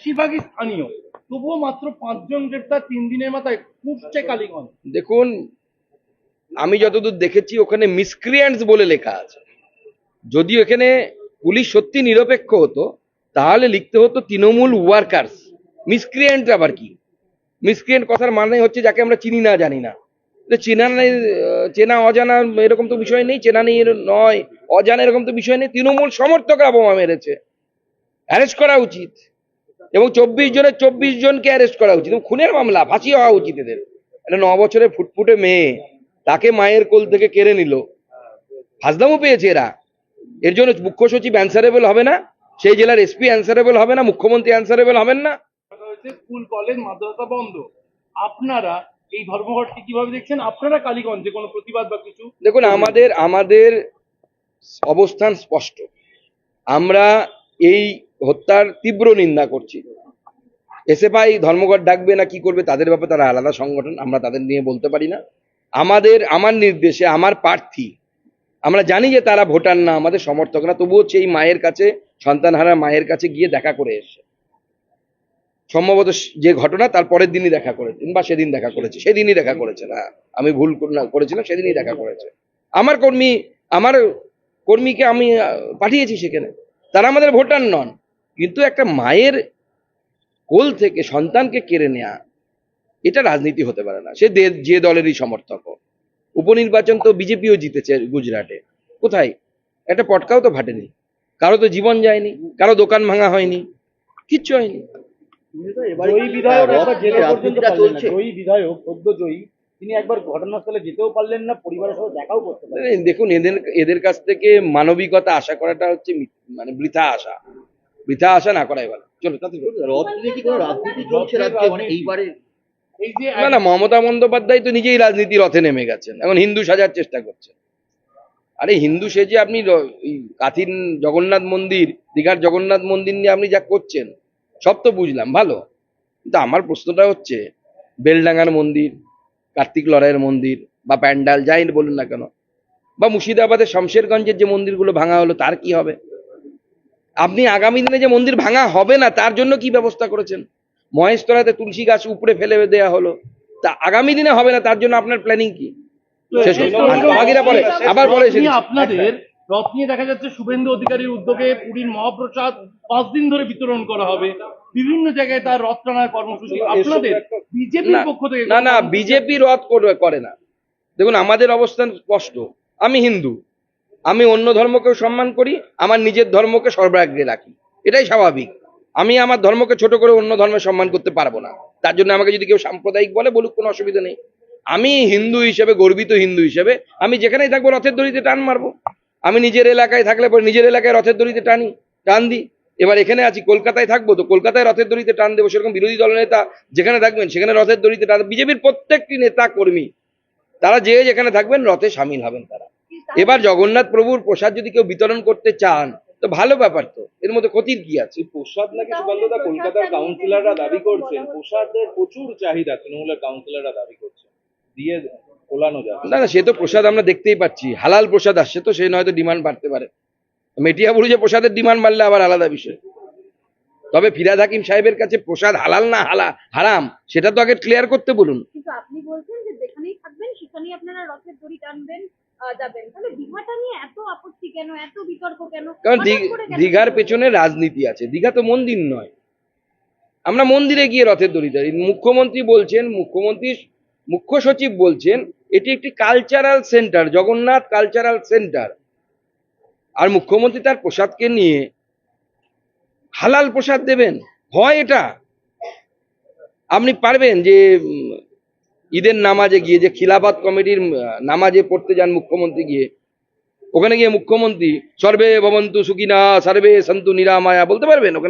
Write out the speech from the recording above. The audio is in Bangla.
বেশিরভাগই স্থানীয়। তবুও মাত্র পাঁচজন গ্রেপ্তার তিন দিনের মাথায় কুপছে কালীগঞ্জ। দেখুন, আমি যতদূর দেখেছি, ওখানে মিসক্রিয়েন্টস বলে লেখা আছে। যদি এখানে পুলিশ সত্যি নিরপেক্ষ হতো, তাহলে লিখতে হতো তৃণমূল ওয়ার্কার্স মিসক্রিয়েন্ট আবার কি? মিসক্রিয়েন্ট কথার মানে হচ্ছে যাকে আমরা চিনি না, জানি না। চেনা নেই, চেনা, অজানা এরকম তো বিষয় নেই, চেনা নেই, নয়, অজানা এরকম তো বিষয় নেই। তৃণমূল সমর্থকরা বোমা মেরেছে। অ্যারেস্ট করা উচিত। এবং চব্বিশ জনের চব্বিশ জনকে অ্যারেস্ট করা উচিত। এবং খুনের মামলা ফাঁসি হওয়া উচিত এদের। একটা ন বছরের ফুটফুটে মেয়ে তাকে মায়ের কোল থেকে কেড়ে নিল। ফাজদামও পেয়েছে এরা। এর জন্য মুখ্য সচিব অ্যান্সারেবল হবে না সেই জেলার এসপি অ্যান্সারেবল হবে না মুখ্যমন্ত্রী অ্যান্সারেবল হবেন না। স্কুল কলেজ মাদ্রাসা বন্ধ। আপনারা এই ধর্মঘটকে কীভাবে দেখছেন? আপনারা কালীগঞ্জে কোনো প্রতিবাদ বা কিছু? দেখুন আমাদের আমাদের অবস্থান স্পষ্ট। আমরা এই হত্যার তীব্র নিন্দা করছি। এসএফআই ধর্মঘট ডাকবে না, কি করবে, তাদের ব্যাপারে তারা আলাদা সংগঠন, আমরা তাদের নিয়ে বলতে পারি না। আমাদের, আমার নির্দেশে, আমার প্রার্থী, আমরা জানি যে তারা ভোটার না, আমাদের সমর্থক না তবুও সেই মায়ের কাছে, সন্তানহারা মায়ের কাছে গিয়ে দেখা করে এসে সম্ভবত যে ঘটনা, তার পরের দিনই দেখা করেছেন বা সেদিন দেখা করেছে, সেদিনই দেখা করেছে না। আমি ভুল করেছিলাম, সেদিনই দেখা করেছে। আমার কর্মী, আমার কর্মীকে আমি পাঠিয়েছি সেখানে। তারা আমাদের ভোটার নন। কিন্তু একটা মায়ের কোল থেকে সন্তানকে কেড়ে নেয়া এটা রাজনীতি হতে পারে না। সে যে দলেরই সমর্থক উপনির্বাচন তো বিজেপিও জিতেছে গুজরাটে। কোথায়? একটা পটকাও তো ফাটেনি। কারও তো জীবন যায়নি কারও দোকান ভাঙা হয়নি কিচ্ছু হয়নি। তিনি একবার ঘটনাস্থলে যেতেও পারলেন না পরিবারের সাথে দেখাও করতে পারলেন দেখুন এদের এদের কাছ থেকে মানবিকতা আশা করাটা হচ্ছে মানে বৃথা আশা। বৃথা আশা না করাই ভালো। চলো মানে এইবারে এই যে না না মমতা বন্দ্যোপাধ্যায় তো নিজেই রাজনীতি রথে নেমে গেছেন। এখন হিন্দু সাজার চেষ্টা করছেন। আরে হিন্দু সেজে আপনি কাথিন জগন্নাথ মন্দির দীঘার জগন্নাথ মন্দির নিয়ে আপনি যা করছেন সব তো বুঝলাম ভালো। কিন্তু আমার প্রশ্নটা হচ্ছে বেলডাঙ্গার মন্দির কার্তিক লড়াইয়ের মন্দির বা প্যান্ডাল যাই বলুন না কেন বা মুর্শিদাবাদের শমশেরগঞ্জের যে মন্দিরগুলো ভাঙা হলো তার কি হবে? আপনি আগামী দিনে যে মন্দির ভাঙা হবে না তার জন্য কি ব্যবস্থা করেছেন? মহেশতলাতে তুলসী গাছ উপরে ফেলে দেওয়া হলো। তা আগামী দিনে হবে না তার জন্য আপনার প্ল্যানিং কি? আবার রথ দিচ্ছি। আপনাদের রথ নিয়ে দেখা যাচ্ছে শুভেন্দু অধিকারীর উদ্যোগে পুরীর মহাপ্রসাদ পাঁচ দিন ধরে বিতরণ করা হবে। বিভিন্ন জায়গায় তার রথ টানার কর্মসূচি। আপনাদের বিজেপির না, পক্ষ থেকে না না বিজেপি করবে করে না। দেখুন আমাদের অবস্থান স্পষ্ট। আমি হিন্দু। আমি অন্য ধর্মকেও সম্মান করি, আমার নিজের ধর্মকে সর্বাগ্রে রাখি। এটাই স্বাভাবিক। আমি আমার ধর্মকে ছোট করে অন্য ধর্মের সম্মান করতে পারব না। তার জন্য আমাকে যদি কেউ সাম্প্রদায়িক বলে, বলুক কোনো অসুবিধা নেই। আমি হিন্দু হিসেবে, গর্বিত হিন্দু হিসেবে, আমি যেখানেই থাকব রথের দড়িতে টান মারবো। আমি নিজের এলাকায় থাকলে পরে নিজের এলাকায় রথের দড়িতে টানি, টান দিই। এবার এখানে আছি, কলকাতায় থাকব তো কলকাতায় রথের দড়িতে টান দেবো, সেরকম বিরোধী দলনেতা যেখানে থাকবেন, সেখানে রথের দড়িতে টান বিজেপির প্রত্যেকটি নেতা কর্মী, তারা যে যেখানে থাকবেন, রথে সামিল হবেন তারা। এবার জগন্নাথ প্রভুর প্রসাদ যদি কেউ বিতরণ করতে চান তো ভালো ব্যাপার তো। এর মধ্যে ক্ষতির কি আছে? প্রসাদ নাকি সুকান্তদা কলকাতার কাউন্সিলররা দাবি করছেন। প্রসাদের প্রচুর চাহিদা তৃণমূলের কাউন্সিলররা দাবি করছেন। দিয়ে খোলানো যাবে না না সে তো প্রসাদ আমরা দেখতেই পাচ্ছি। হালাল প্রসাদ আসছে তো সে নয়তো ডিমান্ড বাড়তে পারে। মেটিয়া মেটিয়াবুরু যে প্রসাদের ডিমান্ড বাড়লে আবার আলাদা বিষয়। তবে ফিরাদ হাকিম সাহেবের কাছে প্রসাদ হালাল না হালা হারাম সেটা তো আগে ক্লিয়ার করতে বলুন। কিন্তু আপনি বলছেন যে যেখানেই থাকবেন সেখানেই আপনারা রথের দড়ি টানবেন যাবেন তাহলে দীঘাটা নিয়ে এত আপত্তি কেন? এত বিতর্ক কেন? কারণ? দীঘার পেছনে রাজনীতি আছে। দীঘা তো মন্দির নয়। আমরা মন্দিরে গিয়ে রথের দড়ি দাঁড়ি মুখ্যমন্ত্রী বলছেন মুখ্যমন্ত্রী মুখ্য সচিব বলছেন এটি একটি cultural centre Jagannath cultural centre আর মুখ্যমন্ত্রী তার প্রসাদকে নিয়ে হালাল প্রসাদ দেবেন। হয় এটা। আপনি পারবেন যে ঈদের নামাজে গিয়ে যে খিলাফাত কমিটির নামাজে পড়তে যান মুখ্যমন্ত্রী গিয়ে, ওখানে গিয়ে মুখ্যমন্ত্রী, সর্বে ভবন্তু সুকিনা সর্বে সন্তু নিরামায়া, বলতে পারবেন ওখানে?